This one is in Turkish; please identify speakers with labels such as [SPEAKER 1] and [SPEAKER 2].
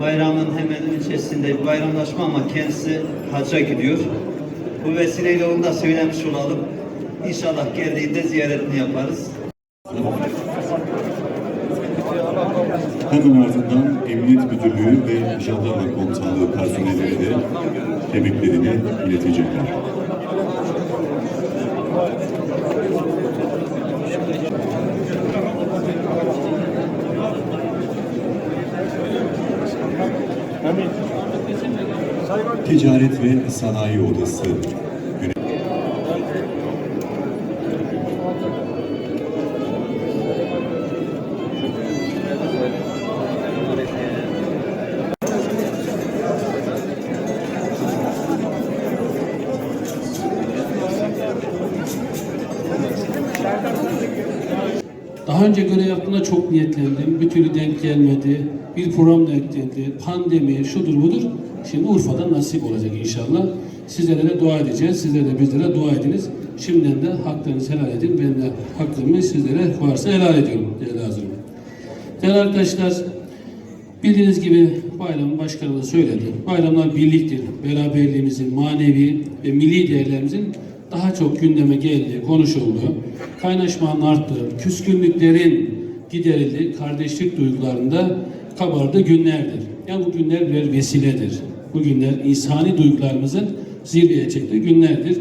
[SPEAKER 1] bayramın hemen öncesinde bir bayramlaşma ama kendisi hacca gidiyor. Bu vesileyle onu da söylemiş olalım. İnşallah geldiğinde ziyaretini yaparız.
[SPEAKER 2] Hemen ardından Emniyet Müdürlüğü ve Jandarma Komutanlığı personelleri de tebriklerini iletecekler. Ticaret ve Sanayi Odası
[SPEAKER 3] Daha önce görev yaptığımda çok niyetlendim. Bir türlü denk gelmedi. Bir program denk geldi. Pandemi, şudur budur. Şimdi Urfa'da nasip olacak inşallah. Sizlere de dua edeceğiz. Sizler de bizlere dua ediniz. Şimdiden de haklarınızı helal edin. Ben de hakkımı sizlere varsa helal ediyorum. Değerli hazırım. Değerli arkadaşlar, bildiğiniz gibi bayram başkanı da söyledi. Bayramlar birliktir. Beraberliğimizin, manevi ve milli değerlerimizin daha çok gündeme geldiği, konuşulduğu, kaynaşmanın arttığı, küskünlüklerin giderildiği, kardeşlik duygularında kabardığı günlerdir. Yani bu günler birer vesiledir. Bu günler insani duygularımızın zirveye çektiği günlerdir.